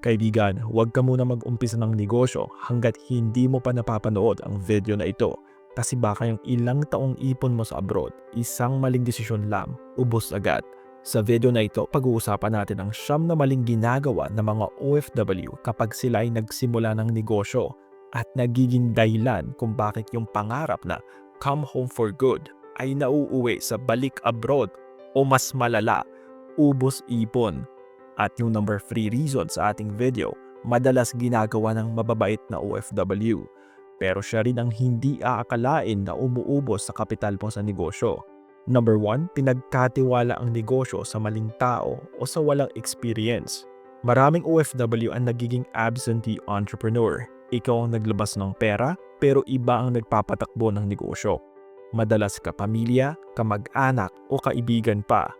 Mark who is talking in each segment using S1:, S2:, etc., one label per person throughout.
S1: Kaibigan, huwag ka muna mag-umpisa ng negosyo hanggat hindi mo pa napapanood ang video na ito. Kasi baka yung ilang taong ipon mo sa abroad, isang maling desisyon lang, ubos agad. Sa video na ito, pag-uusapan natin ang siyam na maling ginagawa ng mga OFW kapag sila ay nagsimula ng negosyo at nagiging dahilan kung bakit yung pangarap na come home for good ay nauuwi sa balik abroad o mas malala, ubos ipon. At yung number 3 reason sa ating video, madalas ginagawa ng mababait na OFW. Pero siya rin ang hindi aakalain na umuubos sa kapital mo sa negosyo. Number 1, pinagkatiwala ang negosyo sa maling tao o sa walang experience. Maraming OFW ang nagiging absentee entrepreneur. Ikaw ang naglabas ng pera, pero iba ang nagpapatakbo ng negosyo. Madalas ka pamilya, kamag-anak o kaibigan pa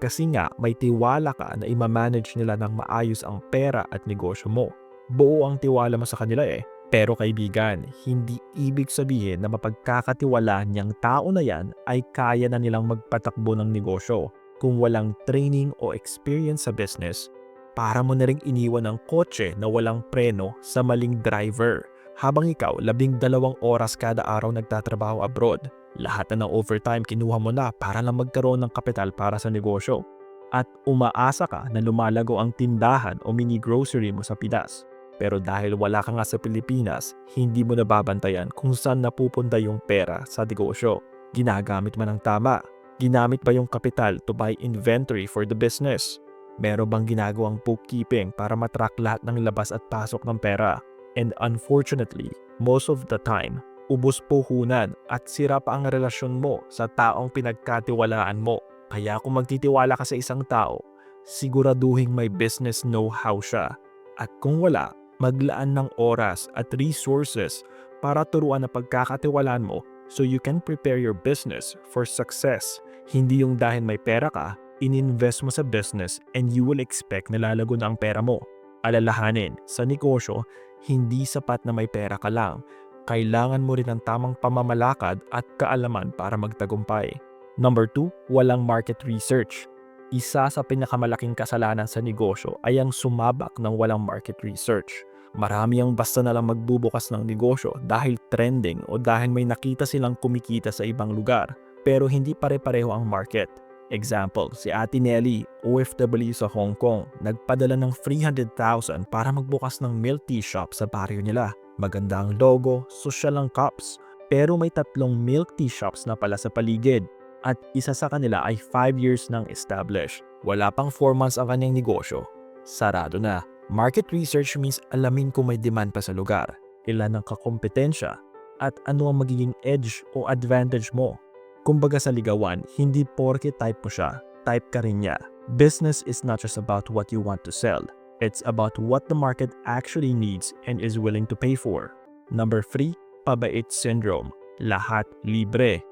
S1: kasi nga may tiwala ka na imamanage nila ng maayos ang pera at negosyo mo. Buo ang tiwala mo sa kanila eh. Pero kaibigan, hindi ibig sabihin na mapagkakatiwalaan niyang tao na yan ay kaya na nilang magpatakbo ng negosyo kung walang training o experience sa business. Para mo na ring iniwan ang kotse na walang preno sa maling driver habang ikaw labing dalawang oras kada araw nagtatrabaho abroad lahat na ng overtime kinuha mo na para lang magkaroon ng kapital para sa negosyo. At umaasa ka na lumalago ang tindahan o mini grocery mo sa Pinas. Pero dahil wala ka nga sa Pilipinas, hindi mo nababantayan kung saan napupunta yung pera sa negosyo. Ginagamit man ang tama. Ginamit ba yung kapital to buy inventory for the business? Meron bang ginagawang bookkeeping para matrack lahat ng labas at pasok ng pera? And unfortunately, most of the time, ubos puhunan at sira pa ang relasyon mo sa taong pinagkatiwalaan mo. Kaya kung magtitiwala ka sa isang tao, siguraduhin may business know-how siya. At kung wala, maglaan ng oras at resources para turuan na pagkakatiwalaan mo so you can prepare your business for success. Hindi yung dahil may pera ka, ininvest mo sa business and you will expect na lalago na ang pera mo. Alalahanin, sa negosyo, hindi sapat na may pera ka lang kailangan mo rin ng tamang pamamalakad at kaalaman para magtagumpay. Number 2, walang market research. Isa sa pinakamalaking kasalanan sa negosyo ay ang sumabak ng walang market research. Marami ang basta na lang magbubukas ng negosyo dahil trending o dahil may nakita silang kumikita sa ibang lugar pero hindi pare-pareho ang market. Example, si Ate Nelly, OFW sa Hong Kong, nagpadala ng 300,000 para magbukas ng milk tea shop sa baryo nila. Maganda ang logo, social ang cups, pero may tatlong milk tea shops na pala sa paligid at isa sa kanila ay 5 years nang established. Wala pang 4 months ang kanyang negosyo. Sarado na. Market research means alamin kung may demand pa sa lugar, ilan ang kakompetensya, at ano ang magiging edge o advantage mo. Kumbaga sa ligawan, hindi porke type mo siya, type ka rin niya. Business is not just about what you want to sell. It's about what the market actually needs and is willing to pay for. Number 3, pabait syndrome. Lahat libre.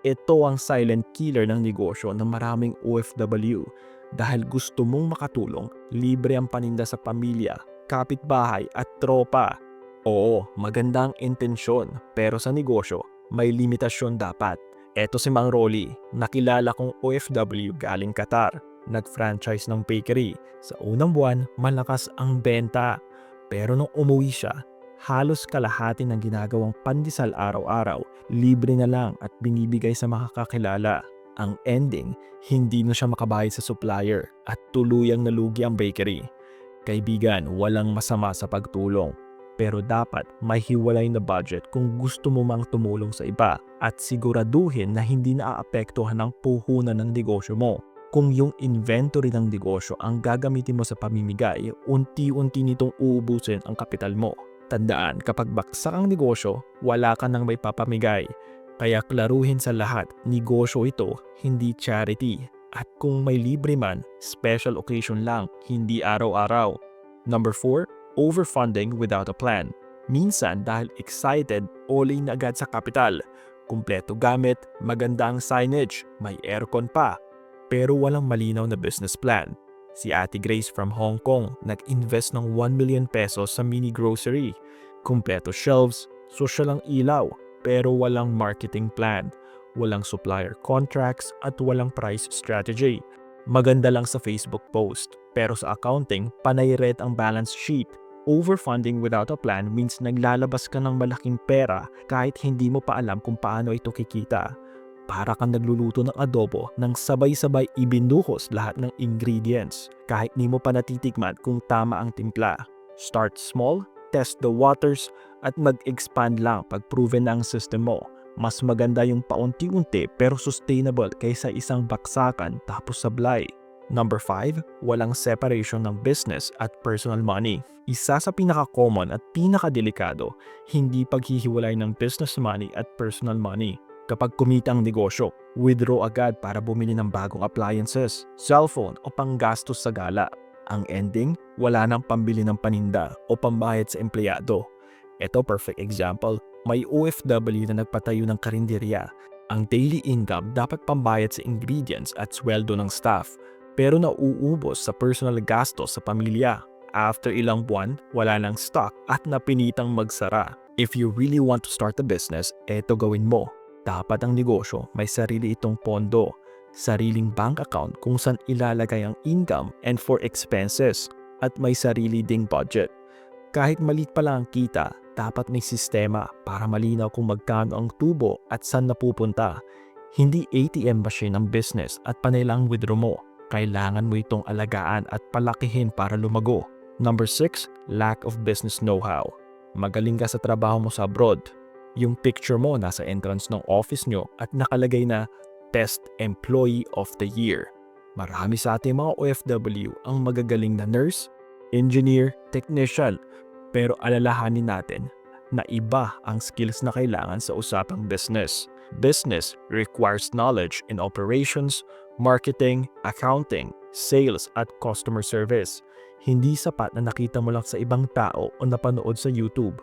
S1: Ito ang silent killer ng negosyo ng maraming OFW. Dahil gusto mong makatulong, libre ang paninda sa pamilya, kapitbahay at tropa. Oo, magandang intensyon, pero sa negosyo, may limitasyon dapat. Eto si Mang Rolly, nakilala kong OFW galing Qatar nag-franchise ng bakery. Sa unang buwan, malakas ang benta. Pero nung umuwi siya, halos kalahati ng ginagawang pandesal araw-araw, libre na lang at binibigay sa makakakilala. Ang ending, hindi na siya makabayad sa supplier at tuluyang nalugi ang bakery. Kaibigan, walang masama sa pagtulong. Pero dapat may hiwalay na budget kung gusto mo mang tumulong sa iba at siguraduhin na hindi naaapektuhan ang puhunan ng negosyo mo. Kung yung inventory ng negosyo ang gagamitin mo sa pamimigay, unti-unti nitong uubusin ang kapital mo. Tandaan, kapag baksak ang negosyo, wala ka nang may papamigay. Kaya klaruhin sa lahat, negosyo ito, hindi charity. At kung may libre man, special occasion lang, hindi araw-araw. Number 4, overfunding without a plan. Minsan dahil excited, all in agad sa kapital. Kumpleto gamit, magandang signage, may aircon pa, pero walang malinaw na business plan. Si Ate Grace from Hong Kong nag-invest ng 1 million pesos sa mini grocery. Kumpleto shelves, social ang ilaw, pero walang marketing plan, walang supplier contracts at walang price strategy. Maganda lang sa Facebook post, pero sa accounting, panay red ang balance sheet. Overfunding without a plan means naglalabas ka ng malaking pera kahit hindi mo pa alam kung paano ito kikita. Para kang nagluluto ng adobo nang sabay-sabay ibinuhos lahat ng ingredients kahit di mo pa natitikman kung tama ang timpla. Start small, test the waters, at mag-expand lang pag proven na ang system mo. Mas maganda yung paunti-unti pero sustainable kaysa isang baksakan tapos sablay. Number 5, walang separation ng business at personal money. Isa sa pinaka-common at pinaka-delikado, hindi paghihiwalay ng business money at personal money. Kapag kumita ang negosyo, withdraw agad para bumili ng bagong appliances, cellphone o panggastos sa gala. Ang ending, wala nang pambili ng paninda o pambayad sa empleyado. Ito perfect example, may OFW na nagpatayo ng karinderya. Ang daily income dapat pambayad sa ingredients at sweldo ng staff, pero nauubos sa personal gastos sa pamilya. After ilang buwan, wala nang stock at napinitang magsara. If you really want to start a business, eto gawin mo. Dapat ang negosyo may sarili itong pondo, sariling bank account kung saan ilalagay ang income and for expenses, at may sarili ding budget. Kahit malit pa lang ang kita, dapat may sistema para malinaw kung magkano ang tubo at saan napupunta. Hindi ATM machine ang business at panay lang withdraw mo. Kailangan mo itong alagaan at palakihin para lumago. Number 6, lack of business know-how. Magaling ka sa trabaho mo sa abroad. Yung picture mo nasa entrance ng office nyo at nakalagay na Best Employee of the Year. Marami sa ating mga OFW ang magagaling na nurse, engineer, technician, pero alalahanin natin na iba ang skills na kailangan sa usapang business. Business requires knowledge in operations, marketing, accounting, sales at customer service. Hindi sapat na nakita mo lang sa ibang tao o napanood sa YouTube.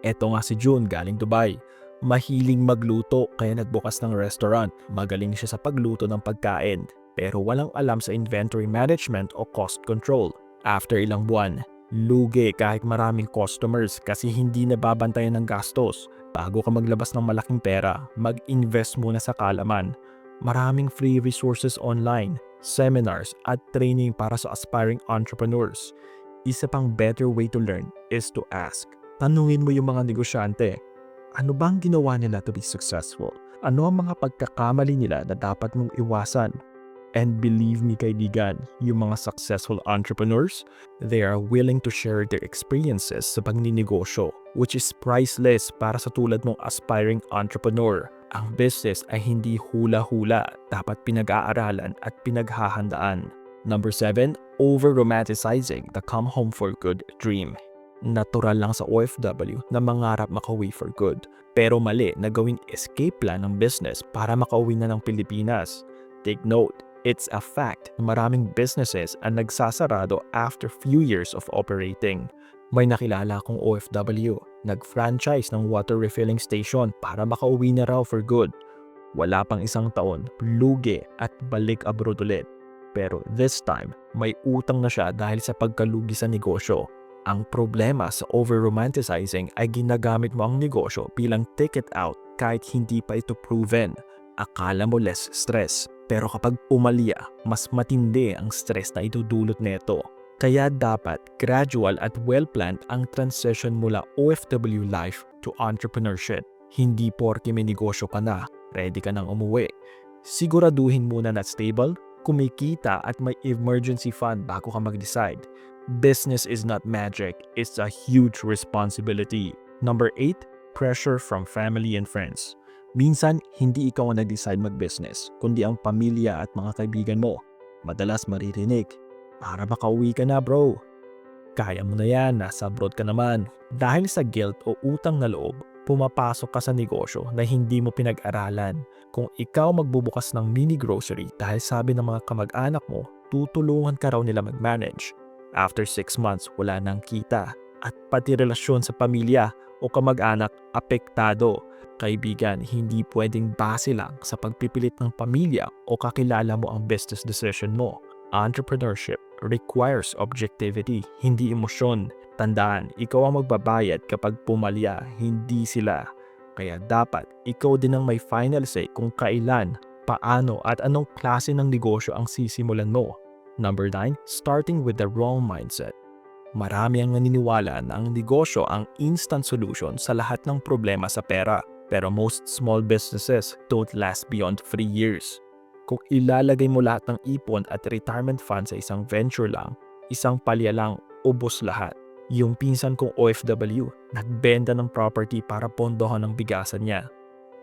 S1: Eto nga si June galing Dubai. Mahiling magluto kaya nagbukas ng restaurant. Magaling siya sa pagluto ng pagkain pero walang alam sa inventory management o cost control. After ilang buwan, lugi kahit maraming customers kasi hindi nababantayan ng gastos. Bago ka maglabas ng malaking pera, mag-invest muna sa kalaman. Maraming free resources online, seminars at training para sa aspiring entrepreneurs. Isa pang better way to learn is to ask. Tanungin mo yung mga negosyante, ano bang ginawa nila to be successful? Ano ang mga pagkakamali nila na dapat mong iwasan? And believe me kaibigan, yung mga successful entrepreneurs, they are willing to share their experiences sa pagninegosyo, which is priceless para sa tulad mong aspiring entrepreneur. Ang business ay hindi hula-hula, dapat pinag-aaralan at pinaghahandaan. Number 7, over-romanticizing the come home for good dream. Natural lang sa OFW na mangarap makauwi for good. Pero mali na gawing escape plan ng business para makauwi na ng Pilipinas. Take note, it's a fact na maraming businesses ang nagsasarado after few years of operating. May nakilala akong OFW, nag-franchise ng water refilling station para makauwi na raw for good. Wala pang isang taon, lugi at balik abroad ulit. Pero this time, may utang na siya dahil sa pagkalugi sa negosyo. Ang problema sa over-romanticizing ay ginagamit mo ang negosyo bilang ticket out kahit hindi pa ito proven. Akala mo less stress, pero kapag pumalya, mas matindi ang stress na idudulot nito. Kaya dapat gradual at well-planned ang transition mula OFW life to entrepreneurship. Hindi porke may negosyo ka na, ready ka nang umuwi. Siguraduhin muna na stable, kumikita at may emergency fund bago ka mag-decide. Business is not magic, it's a huge responsibility. Number 8, pressure from family and friends. Minsan, hindi ikaw ang nag-decide mag-business, kundi ang pamilya at mga kaibigan mo. Madalas maririnig, para makauwi ka na bro. Kaya mo na yan, nasa abroad ka naman. Dahil sa guilt o utang na loob, pumapasok ka sa negosyo na hindi mo pinag-aralan. Kung ikaw magbubukas ng mini grocery dahil sabi ng mga kamag-anak mo, tutulungan ka raw nila mag-manage. After 6 months, wala nang kita. At pati relasyon sa pamilya o kamag-anak apektado. Kaibigan, hindi pwedeng base lang sa pagpipilit ng pamilya o kakilala mo ang business decision mo. Entrepreneurship requires objectivity, hindi emosyon. Tandaan, ikaw ang magbabayad kapag pumalya, hindi sila. Kaya dapat ikaw din ang may final say kung kailan, paano at anong klase ng negosyo ang sisimulan mo. Number 9, starting with the wrong mindset. Marami ang naniniwala na ang negosyo ang instant solution sa lahat ng problema sa pera. Pero most small businesses don't last beyond 3 years. Kung ilalagay mo lahat ng ipon at retirement fund sa isang venture lang, isang palya lang, ubos lahat. Yung pinsan kong OFW, nagbenta ng property para pondohan ng bigasan niya.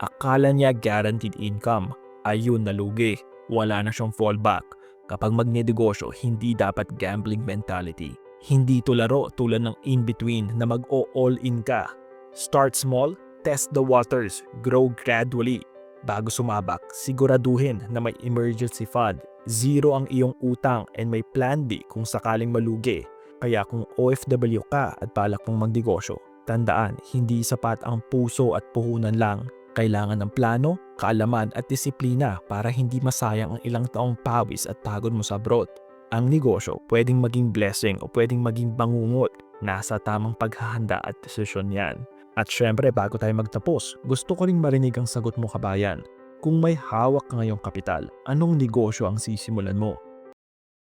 S1: Akala niya guaranteed income. Ayun, nalugi. Wala na siyang fallback. Kapag magnegosyo, hindi dapat gambling mentality. Hindi to laro tulad ng in-between na mag-o-all in ka. Start small, test the waters, grow gradually. Bago sumabak, siguraduhin na may emergency fund, zero ang iyong utang and may plan B kung sakaling malugi. Kaya kung OFW ka at balak mong magnegosyo, tandaan hindi sapat ang puso at puhunan lang. Kailangan ng plano, kaalaman at disiplina para hindi masayang ang ilang taong pawis at pagod mo sa abroad. Ang negosyo pwedeng maging blessing o pwedeng maging bangungot. Nasa tamang paghahanda at desisyon yan. At syempre bago tayo magtapos, gusto ko ring marinig ang sagot mo kabayan. Kung may hawak ka ngayong kapital, anong negosyo ang sisimulan mo?